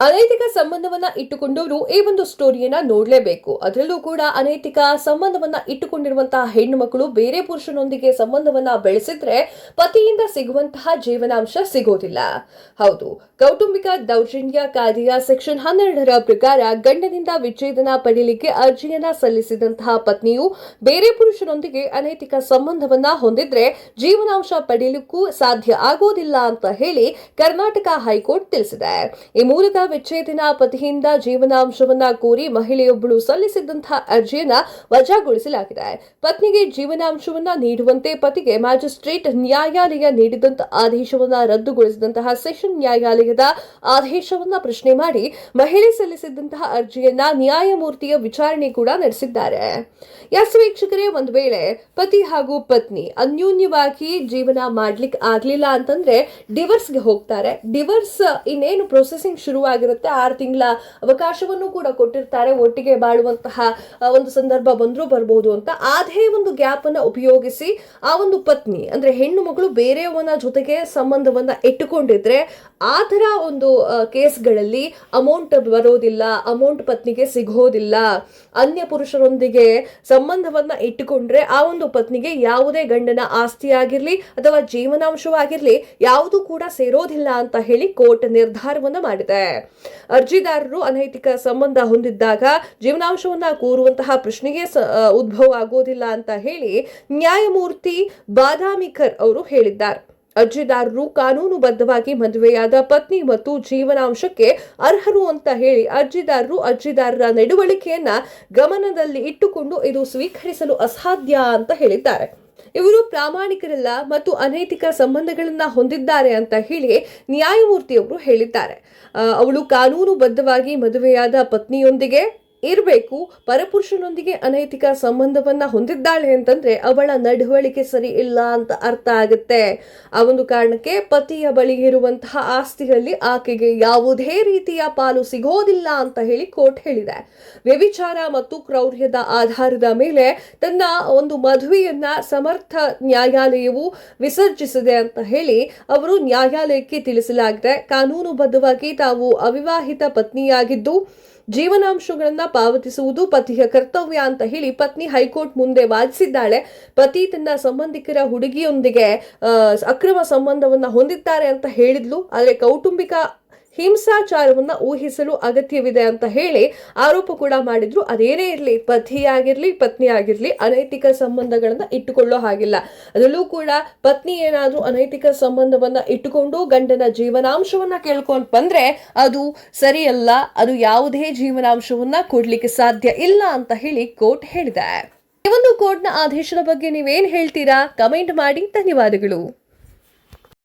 ಅನೈತಿಕ ಸಂಬಂಧವನ್ನ ಇಟ್ಟುಕೊಂಡವರು ಈ ಒಂದು ಸ್ಟೋರಿಯನ್ನ ನೋಡಲೇಬೇಕು. ಅದರಲ್ಲೂ ಕೂಡ ಅನೈತಿಕ ಸಂಬಂಧವನ್ನ ಇಟ್ಟುಕೊಂಡಿರುವಂತಹ ಹೆಣ್ಣು ಮಕ್ಕಳು ಬೇರೆ ಪುರುಷನೊಂದಿಗೆ ಸಂಬಂಧವನ್ನ ಬೆಳೆಸಿದ್ರೆ ಪತಿಯಿಂದ ಸಿಗುವಂತಹ ಜೀವನಾಂಶ ಸಿಗೋದಿಲ್ಲ. ಹೌದು, ಕೌಟುಂಬಿಕ ದೌರ್ಜನ್ಯ ಕಾಯ್ದೆಯ ಸೆಕ್ಷನ್ ಹನ್ನೆರಡರ ಪ್ರಕಾರ ಗಂಡನಿಂದ ವಿಚ್ಛೇದನ ಪಡೆಯಲಿಕ್ಕೆ ಅರ್ಜಿಯನ್ನ ಸಲ್ಲಿಸಿದಂತಹ ಪತ್ನಿಯು ಬೇರೆ ಪುರುಷನೊಂದಿಗೆ ಅನೈತಿಕ ಸಂಬಂಧವನ್ನ ಹೊಂದಿದ್ರೆ ಜೀವನಾಂಶ ಪಡೆಯಲಿಕ್ಕೂ ಸಾಧ್ಯ ಆಗೋದಿಲ್ಲ ಅಂತ ಹೇಳಿ ಕರ್ನಾಟಕ ಹೈಕೋರ್ಟ್ ತಿಳಿಸಿದೆ. ಈ ಮೂಲಕ ವಿಚ್ಛೇದನ ಪತಿಯಿಂದ ಜೀವನಾಂಶವನ್ನ ಕೋರಿ ಮಹಿಳೆಯೊಬ್ಬಳು ಸಲ್ಲಿಸಿದ್ದಂತಹ ಅರ್ಜಿಯನ್ನ ವಜಾಗೊಳಿಸಲಾಗಿದೆ. ಪತ್ನಿಗೆ ಜೀವನಾಂಶವನ್ನ ನೀಡುವಂತೆ ಪತಿಗೆ ಮ್ಯಾಜಿಸ್ಟ್ರೇಟ್ ನ್ಯಾಯಾಲಯ ನೀಡಿದಂತ ಆದೇಶವನ್ನ ರದ್ದುಗೊಳಿಸಿದಂತಹ ಸೆಷನ್ ನ್ಯಾಯಾಲಯದ ಆದೇಶವನ್ನ ಪ್ರಶ್ನೆ ಮಾಡಿ ಮಹಿಳೆ ಸಲ್ಲಿಸಿದ್ದಂತಹ ಅರ್ಜಿಯನ್ನ ನ್ಯಾಯಮೂರ್ತಿಯ ವಿಚಾರಣೆ ಕೂಡ ನಡೆಸಿದ್ದಾರೆ. ಎಸ್ ವೀಕ್ಷಕರೇ, ಒಂದು ವೇಳೆ ಪತಿ ಹಾಗೂ ಪತ್ನಿ ಅನ್ಯೋನ್ಯವಾಗಿ ಜೀವನ ಮಾಡ್ಲಿಕ್ಕೆ ಆಗ್ಲಿಲ್ಲ ಅಂತಂದ್ರೆ ಡಿವರ್ಸ್ಗೆ ಹೋಗ್ತಾರೆ. ಡಿವರ್ಸ್ ಇನ್ನೇನು ಪ್ರೊಸೆಸಿಂಗ್ ಶುರುವಾಗಿರುತ್ತೆ ಆರು ತಿಂಗಳ ಅವಕಾಶವನ್ನು ಕೂಡ ಕೊಟ್ಟಿರ್ತಾರೆ. ಒಟ್ಟಿಗೆ ಬಾಳುವಂತಹ ಒಂದು ಸಂದರ್ಭ ಬಂದರೂ ಬರಬಹುದು ಅಂತ. ಅದೇ ಒಂದು ಗ್ಯಾಪ್ ಅನ್ನ ಉಪಯೋಗಿಸಿ ಆ ಒಂದು ಪತ್ನಿ, ಅಂದ್ರೆ ಹೆಣ್ಣು ಮಗಳು ಬೇರೆಯವನ ಜೊತೆಗೆ ಸಂಬಂಧವನ್ನ ಇಟ್ಟುಕೊಂಡಿದ್ರೆ ಆ ಥರ ಒಂದು ಕೇಸ್ಗಳಲ್ಲಿ ಅಮೌಂಟ್ ಬರೋದಿಲ್ಲ ಅಮೌಂಟ್ ಪತ್ನಿಗೆ ಸಿಗೋದಿಲ್ಲ. ಅನ್ಯ ಪುರುಷರೊಂದಿಗೆ ಸಂಬಂಧವನ್ನ ಇಟ್ಟುಕೊಂಡ್ರೆ ಆ ಒಂದು ಪತ್ನಿಗೆ ಯಾವುದೇ ಗಂಡನ ಆಸ್ತಿ ಆಗಿರ್ಲಿ ಅಥವಾ ಜೀವನಾಂಶವಾಗಿರ್ಲಿ ಯಾವುದು ಕೂಡ ಸೇರೋದಿಲ್ಲ ಅಂತ ಹೇಳಿ ಕೋರ್ಟ್ ನಿರ್ಧಾರವನ್ನ ಮಾಡಿದೆ. ಅರ್ಜಿದಾರರು ಅನೈತಿಕ ಸಂಬಂಧ ಹೊಂದಿದ್ದಾಗ ಜೀವನಾಂಶವನ್ನ ಕೋರುವಂತಹ ಪ್ರಶ್ನೆಗೆ ಉದ್ಭವ ಆಗೋದಿಲ್ಲ ಅಂತ ಹೇಳಿ ನ್ಯಾಯಮೂರ್ತಿ ಬಾದಾಮಿಕರ್ ಅವರು ಹೇಳಿದ್ದಾರೆ. ಅರ್ಜಿದಾರರು ಕಾನೂನುಬದ್ಧವಾಗಿ ಮದುವೆಯಾದ ಪತ್ನಿ ಮತ್ತು ಜೀವನಾಂಶಕ್ಕೆ ಅರ್ಹರು ಅಂತ ಹೇಳಿ ಅರ್ಜಿದಾರರು ಅರ್ಜಿದಾರರ ನಡವಳಿಕೆಯನ್ನ ಗಮನದಲ್ಲಿ ಇಟ್ಟುಕೊಂಡು ಇದು ಸ್ವೀಕರಿಸಲು ಅಸಾಧ್ಯ ಅಂತ ಹೇಳಿದ್ದಾರೆ. ಇವರು ಪ್ರಾಮಾಣಿಕರಲ್ಲ ಮತ್ತು ಅನೈತಿಕ ಸಂಬಂಧಗಳನ್ನ ಹೊಂದಿದ್ದಾರೆ ಅಂತ ಹೇಳಿ ನ್ಯಾಯಮೂರ್ತಿಯವರು ಹೇಳಿದ್ದಾರೆ. ಅವಳು ಕಾನೂನುಬದ್ಧವಾಗಿ ಮದುವೆಯಾದ ಪತ್ನಿಯೊಂದಿಗೆ ಇರಬೇಕು, ಪರಪುರುಷನೊಂದಿಗೆ ಅನೈತಿಕ ಸಂಬಂಧವನ್ನ ಹೊಂದಿದ್ದಾಳೆ ಅಂತಂದ್ರೆ ಅವಳ ನಡವಳಿಕೆ ಸರಿ ಇಲ್ಲ ಅಂತ ಅರ್ಥ ಆಗುತ್ತೆ. ಆ ಒಂದು ಕಾರಣಕ್ಕೆ ಪತಿಯ ಬಳಿ ಇರುವಂತಹ ಆಸ್ತಿಯಲ್ಲಿ ಆಕೆಗೆ ಯಾವುದೇ ರೀತಿಯ ಪಾಲು ಸಿಗೋದಿಲ್ಲ ಅಂತ ಹೇಳಿ ಕೋರ್ಟ್ ಹೇಳಿದೆ. ವ್ಯವಿಚಾರ ಮತ್ತು ಕ್ರೌರ್ಯದ ಆಧಾರದ ಮೇಲೆ ತನ್ನ ಒಂದು ಮದುವೆಯನ್ನ ಸಮರ್ಥ ನ್ಯಾಯಾಲಯವು ವಿಸರ್ಜಿಸಿದೆ ಅಂತ ಹೇಳಿ ಅವರು ನ್ಯಾಯಾಲಯಕ್ಕೆ ತಿಳಿಸಲಾಗಿದೆ. ಕಾನೂನುಬದ್ಧವಾಗಿ ತಾವು ಅವಿವಾಹಿತ ಪತ್ನಿಯಾಗಿದ್ದು ಜೀವನಾಂಶಗಳನ್ನ ಪಾವತಿಸುವುದು ಪತಿಯ ಕರ್ತವ್ಯ ಅಂತ ಹೇಳಿ ಪತ್ನಿ ಹೈಕೋರ್ಟ್ ಮುಂದೆ ವಾದಿಸಿದ್ದಾಳೆ. ಪತಿ ತನ್ನ ಸಂಬಂಧಿಕರ ಹುಡುಗಿಯೊಂದಿಗೆ ಅಕ್ರಮ ಸಂಬಂಧವನ್ನ ಹೊಂದಿದ್ದಾರೆ ಅಂತ ಹೇಳಿದ್ಲು. ಆದರೆ ಕೌಟುಂಬಿಕ ಹಿಂಸಾಚಾರವನ್ನ ಊಹಿಸಲು ಅಗತ್ಯವಿದೆ ಅಂತ ಹೇಳಿ ಆರೋಪ ಕೂಡ ಮಾಡಿದ್ರು. ಅದೇನೇ ಇರಲಿ, ಪತಿಯಾಗಿರ್ಲಿ ಪತ್ನಿ ಆಗಿರ್ಲಿ ಅನೈತಿಕ ಸಂಬಂಧಗಳನ್ನ ಇಟ್ಟುಕೊಳ್ಳೋ ಹಾಗಿಲ್ಲ. ಅದರಲ್ಲೂ ಕೂಡ ಪತ್ನಿ ಏನಾದರೂ ಅನೈತಿಕ ಸಂಬಂಧವನ್ನ ಇಟ್ಟುಕೊಂಡು ಗಂಡನ ಜೀವನಾಂಶವನ್ನ ಕೇಳ್ಕೊಂಡು ಬಂದ್ರೆ ಅದು ಸರಿಯಲ್ಲ, ಅದು ಯಾವುದೇ ಜೀವನಾಂಶವನ್ನ ಕೊಡ್ಲಿಕ್ಕೆ ಸಾಧ್ಯ ಇಲ್ಲ ಅಂತ ಹೇಳಿ ಕೋರ್ಟ್ ಹೇಳಿದೆ. ಈ ಒಂದು ಕೋರ್ಟ್ನ ಆದೇಶದ ಬಗ್ಗೆ ನೀವೇನ್ ಹೇಳ್ತೀರಾ? ಕಮೆಂಟ್ ಮಾಡಿ. ಧನ್ಯವಾದಗಳು.